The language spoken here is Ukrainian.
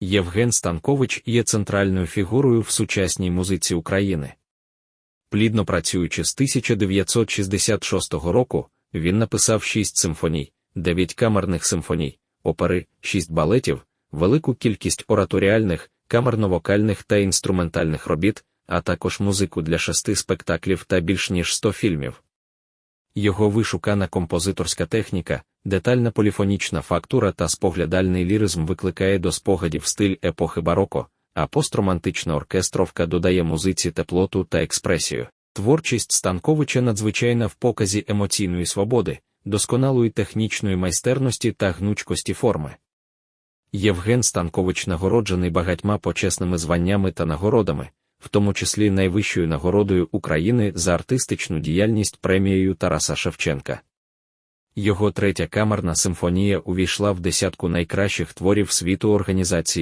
Євген Станкович є центральною фігурою в сучасній музиці України. Плідно працюючи з 1966 року, він написав шість симфоній, дев'ять камерних симфоній, опери, шість балетів, велику кількість ораторіальних, камерно-вокальних та інструментальних робіт, а також музику для шести спектаклів та більш ніж 100 фільмів. Його вишукана композиторська техніка, детальна поліфонічна фактура та споглядальний ліризм викликає до спогадів стиль епохи бароко, а постромантична оркестровка додає музиці теплоту та експресію. Творчість Станковича надзвичайна в показі емоційної свободи, досконалої технічної майстерності та гнучкості форми. Євген Станкович нагороджений багатьма почесними званнями та нагородами, в тому числі найвищою нагородою України за артистичну діяльність премією Тараса Шевченка. Його третя камерна симфонія увійшла в десятку найкращих творів світу організації